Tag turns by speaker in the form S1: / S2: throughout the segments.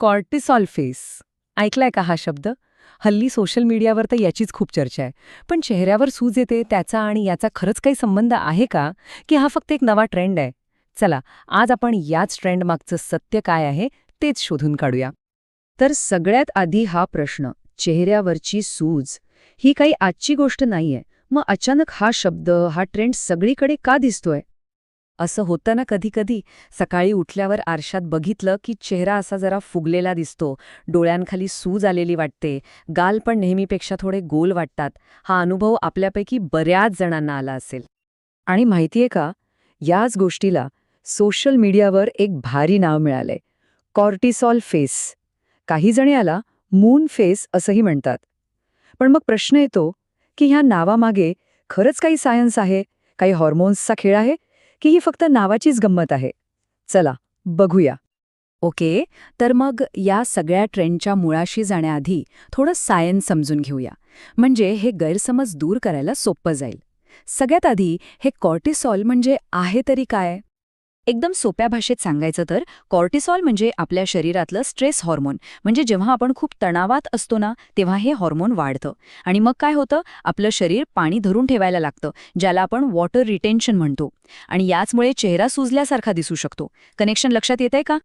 S1: Cortisol face ऐकलाय का हा शब्द? हल्ली सोशल मीडियावर तर याचीच खूप चर्चा आहे. पण चेहऱ्यावर सूज येते त्याचा आणि याचा खरंच काही संबंध आहे का? की हा फक्त एक नवा ट्रेंड आहे? चला आज आपण याच ट्रेंड मागचं सत्य काय आहे तेच शोधून काढूया.
S2: तर सगळ्यात आधी हा प्रश्न चेहऱ्यावरची सूज ही काही आजची गोष्ट नाहीये. मग अचानक हा शब्द हा ट्रेंड सगळीकडे का दिसतोय?
S1: असं होतं ना कधीकधी सकाळी उठल्यावर आरशात बघितलं की चेहरा असा जरा फुगलेला दिसतो. डोळ्यांखाली सूज आलेली वाटते. गाल पण नेहमीपेक्षा थोडे गोल वाटतात. हा अनुभव आपल्यापैकी बऱ्याच जणांना आला असेल.
S2: आणि माहितीये का? याच गोष्टीला सोशल मीडियावर एक भारी नाव मिळालंय. Cortisol face. काही जणी याला मून फेस असंही म्हणतात. पण मग प्रश्न येतो की ह्या नावामागे खरंच काही सायन्स आहे? काही हॉर्मोन्सचा खेळ आहे? की ही फक्त नावाचीच गंमत आहे. चला बघूया.
S1: ओके तर मग या सगळ्या ट्रेंडच्या मुळाशी जाण्याआधी थोडं सायन्स समजून घेऊया. म्हणजे हे गैरसमज दूर करायला सोपं जाईल. सगळ्यात आधी हे कॉर्टिसॉल म्हणजे आहे तरी काय? एकदम सोप्या भाषेत सांगायचं तर कॉर्टिसॉल म्हणजे आपल्या शरीरातलं स्ट्रेस हॉर्मोन. म्हणजे जेव्हा आपण खूप तणावात असतो ना तेव्हा हे हॉर्मोन वाढतं. आणि मग काय होतं? आपलं शरीर पाणी धरून ठेवायला लागतं ज्याला आपण वॉटर रिटेन्शन म्हणतो. आणि याचमुळे चेहरा सुजल्यासारखा दिसू शकतो. कनेक्शन लक्षात येतंय का?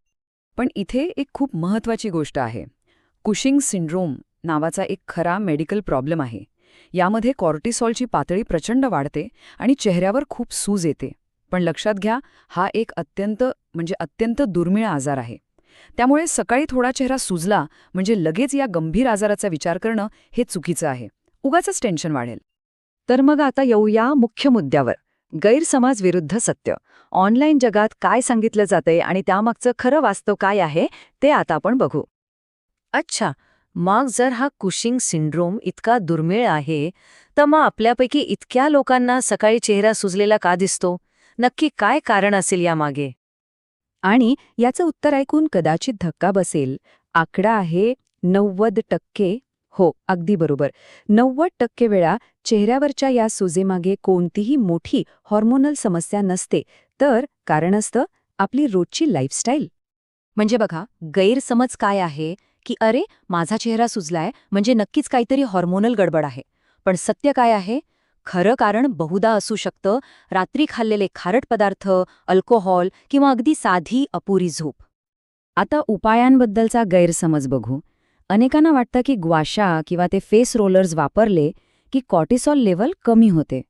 S2: पण इथे एक खूप महत्वाची गोष्ट आहे. कुशिंग सिंड्रोम नावाचा एक खरा मेडिकल प्रॉब्लेम आहे. यामध्ये कॉर्टिसॉलची पातळी प्रचंड वाढते आणि चेहऱ्यावर खूप सूज येते. पण लक्षात घ्या हा एक अत्यंत म्हणजे अत्यंत दुर्मिळ आजार आहे. त्यामुळे सकाळी थोडा चेहरा सुजला म्हणजे लगेच या गंभीर आजाराचा विचार करणं हे चुकीचं आहे. उगाचंच टेन्शन वाढेल. तर मग आता येऊया मुख्य मुद्द्यावर. गैरसमाज विरुद्ध सत्य. ऑनलाईन जगात काय सांगितलं जातंय आणि त्यामागचं खरं वास्तव काय आहे ते आता आपण बघू.
S1: अच्छा मग जर हा कुशिंग सिंड्रोम इतका दुर्मिळ आहे तर मग आपल्यापैकी इतक्या लोकांना सकाळी चेहरा सुजलेला का दिसतो? नक्की काय कारण असेल यामागे?
S2: आणि याचं उत्तर ऐकून कदाचित धक्का बसेल. आकडा आहे नव्वद टक्के. हो अगदी बरोबर. नव्वद टक्के वेळा चेहऱ्यावरच्या या सुजेमागे कोणतीही मोठी हॉर्मोनल समस्या नसते. तर कारण असतं आपली रोजची लाईफस्टाईल
S1: म्हणजे बघा गैरसमज काय आहे? की अरे माझा चेहरा सुजलाय म्हणजे नक्कीच काहीतरी हॉर्मोनल गडबड आहे. पण सत्य काय आहे? खरं कारण बहुदा असू शकतं. रात्री खाल्लेले खारट पदार्थ अल्कोहॉल किंवा अगदी साधी अपुरी झोप.
S2: आता उपायांबद्दलचा गैरसमज बघू. अनेकांना वाटतं की ग्वाशा किंवा ते फेस रोलर्स वापरले की कॉर्टिसॉल लेवल कमी होते.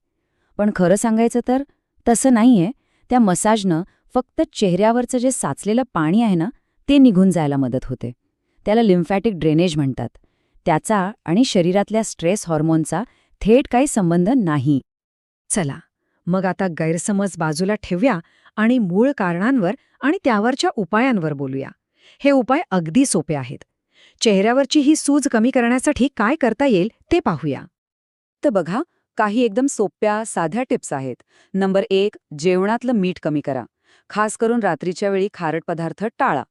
S2: पण खरं सांगायचं तर तसं नाहीये. त्या मसाजनं फक्त चेहऱ्यावरचं जे साचलेलं पाणी आहे ना ते निघून जायला मदत होते. त्याला लिम्फॅटिक ड्रेनेज म्हणतात. त्याचा आणि शरीरातल्या स्ट्रेस हॉर्मोनचा थेट काही संबंध नाही. चला मग आता गैरसमज बाजूला ठेवूया आणि मूळ कारणांवर आणि त्यावरच्या उपायांवर बोलूया. हे उपाय अगदी सोपे आहेत. चेहऱ्यावरची ही सूज कमी करण्यासाठी काय करता येईल ते पाहूया. तर बघा काही एकदम सोप्या साध्या टिप्स आहेत. नंबर एक जेवणातलं मीठ कमी करा. खास करून रात्रीच्या वेळी खारट पदार्थ टाळा.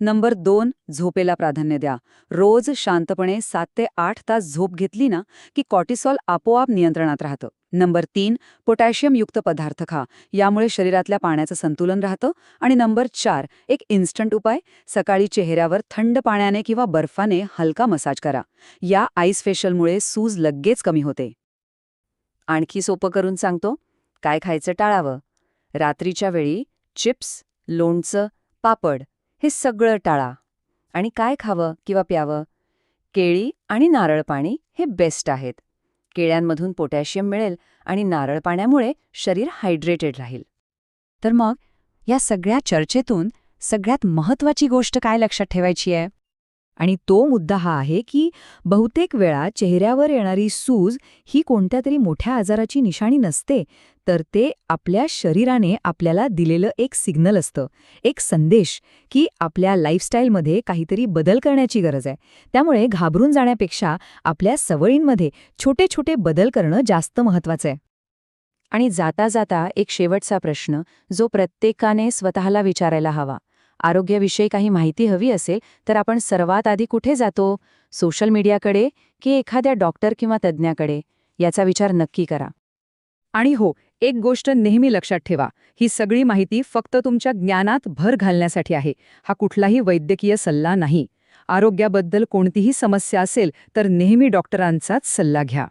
S2: नंबर दोन झोपेला प्राधान्य द्या. रोज शांतपणे सात ते आठ तास झोप घेतली ना की कॉर्टिसॉल आपोआप नियंत्रणात राहतं. नंबर तीन पोटॅशियमयुक्त पदार्थ खा. यामुळे शरीरातल्या पाण्याचं संतुलन राहतं. आणि नंबर चार एक इन्स्टंट उपाय सकाळी चेहऱ्यावर थंड पाण्याने किंवा बर्फाने हलका मसाज करा. या आईस फेशलमुळे सूज लगेच कमी होते. आणखी सोपं करून सांगतो काय खायचं टाळावं? रात्रीच्या वेळी चिप्स लोणचं पापड हे सगळं टाळा. आणि काय खावं किंवा प्यावं? केळी आणि नारळ पाणी हे बेस्ट आहेत. केळ्यांमधून पोटॅशियम मिळेल आणि नारळ पाण्यामुळे शरीर हायड्रेटेड राहील. तर मग या सगळ्या चर्चेतून सगळ्यात महत्वाची गोष्ट काय लक्षात ठेवायची आहे? आणि तो मुद्दा हा आहे की बहुतेक वेळा चेहऱ्यावर येणारी सूज ही कोणत्या तरी मोठ्या आजाराची निशाणी नसते तर ते आपल्या शरीराने आपल्याला दिलेलं एक सिग्नल असतं एक संदेश की आपल्या लाईफस्टाईलमध्ये काहीतरी बदल करण्याची गरज आहे. त्यामुळे घाबरून जाण्यापेक्षा आपल्या सवयींमध्ये छोटे छोटे बदल करणं जास्त महत्वाचं आहे. आणि जाता जाता एक शेवटचा प्रश्न जो प्रत्येकाने स्वतःला विचारायला हवा. आरोग्याविषयी काही माहिती हवी असेल तर आपण सर्वात आधी कुठे जातो? सोशल मीडियाकडे की एखाद्या डॉक्टर किंवा तज्ज्ञाकडे? याचा विचार नक्की करा.
S1: आणि हो एक गोष्ट नेहमी लक्षात ठेवा ही सगळी माहिती फक्त तुमच्या ज्ञानात भर घालण्यासाठी आहे हा कुठलाही वैद्यकीय सल्ला नाही. आरोग्याबद्दल कोणतीही समस्या असेल तर नेहमी डॉक्टरांचाच सल्ला घ्या.